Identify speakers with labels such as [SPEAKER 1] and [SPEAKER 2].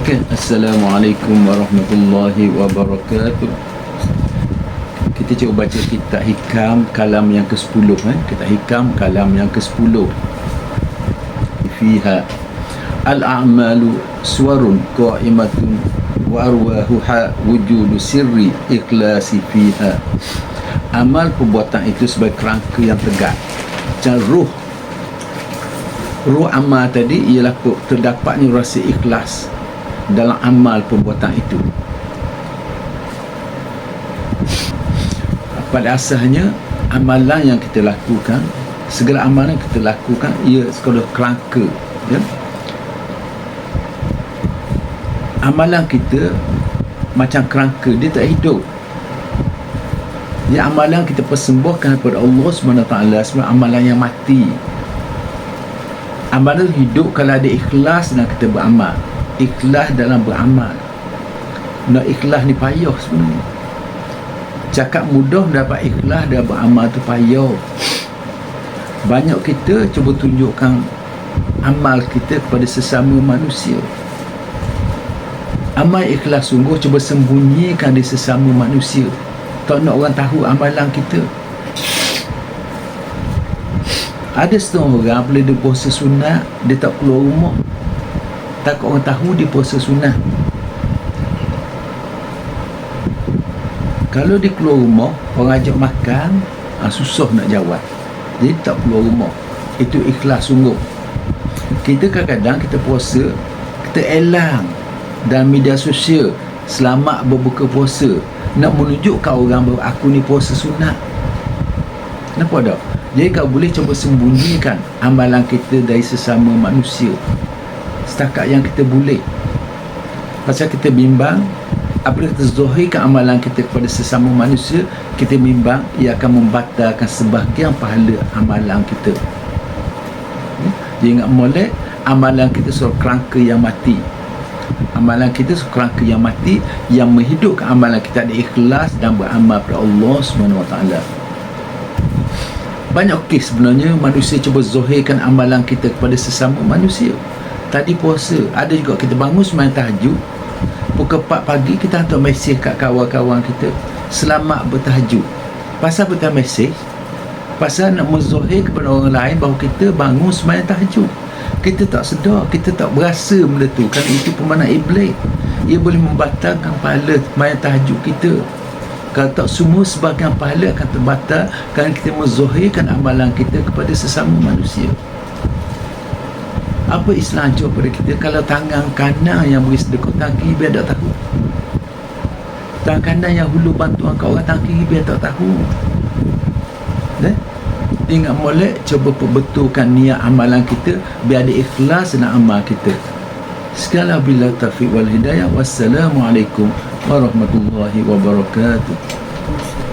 [SPEAKER 1] Okey, Assalamualaikum warahmatullahi wabarakatuh. Kita cuba baca kitab hikam kalam yang ke-10 eh. Kitab hikam kalam yang ke-10. Fiha al-a'malu suwarun qa'imatun wa arwahuha wujudu sirri ikhlasi fiha. Amal perbuatan itu sebagai kerangka yang tegak. Macam ruh Ruh amal tadi ialah terdapatnya rasa ikhlas dalam amal perbuatan itu. Pada asalnya amalan yang kita lakukan segala amalan yang kita lakukan ia sekadar kerangka ya? amalan kita macam kerangka dia tak hidup. Dia amalan kita persembuhkan kepada Allah SWT sebagai amalan yang mati. Amalan hidup kalau ada ikhlas dan kita beramal ikhlas dalam beramal. Nak ikhlas ni payah sebenarnya. Cakap mudah dapat ikhlas dan beramal tu payah banyak kita cuba tunjukkan amal kita kepada sesama manusia. Amal ikhlas sungguh cuba sembunyikan di sesama manusia. Tak nak orang tahu amalan kita. Ada setengah orang bila dia puasa sunat dia tak keluar rumah takut orang tahu dia puasa sunnah. Kalau dia keluar rumah orang ajak makan ha, susah nak jawab. Jadi tak keluar rumah. Itu ikhlas sungguh. Kita kadang-kadang kita puasa kita elang dalam media sosial selamat berbuka puasa nak menunjukkan orang bahawa aku ni puasa sunat kenapa tak? jadi kau boleh cuba sembunyikan amalan kita dari sesama manusia setakat yang kita boleh. Pasal kita bimbang apabila kita zahirkan amalan kita kepada sesama manusia kita bimbang ia akan membatalkan sebahagian pahala amalan kita. Dia ingat molek amalan kita seorang kerangka yang mati. Amalan kita seorang kerangka yang mati yang menghidupkan amalan kita ada ikhlas dan beramal kepada Allah SWT banyak kes sebenarnya manusia cuba zahirkan amalan kita kepada sesama manusia tadi puasa ada juga kita bangun semalam tahajud. Pukul 4 pagi kita hantar mesej kat kawan-kawan kita selamat bertahajud. Pasal bertahajud mesej? Pasal nak menzohir kepada orang lain bahawa kita bangun semalam tahajud. Kita tak sedar kita tak berasa benda tu. Kerana itu pemana iblis. Ia boleh membatalkan pahala semalam tahajud kita. Kalau tak semua sebagian pahala akan terbatal kerana kita menzohirkan amalan kita kepada sesama manusia apa Islam ajar pada kita? Kalau tangan kanan yang beri sedekah tangan kiri biar tak tahu. Tangan kanan yang hulu bantuan kat orang tangan kiri biar tak tahu. Eh? ingat molek cuba perbetulkan niat amalan kita biar ada ikhlas dan amal kita. Sekali bila tafiq wal hidayah. Wassalamualaikum warahmatullahi wabarakatuh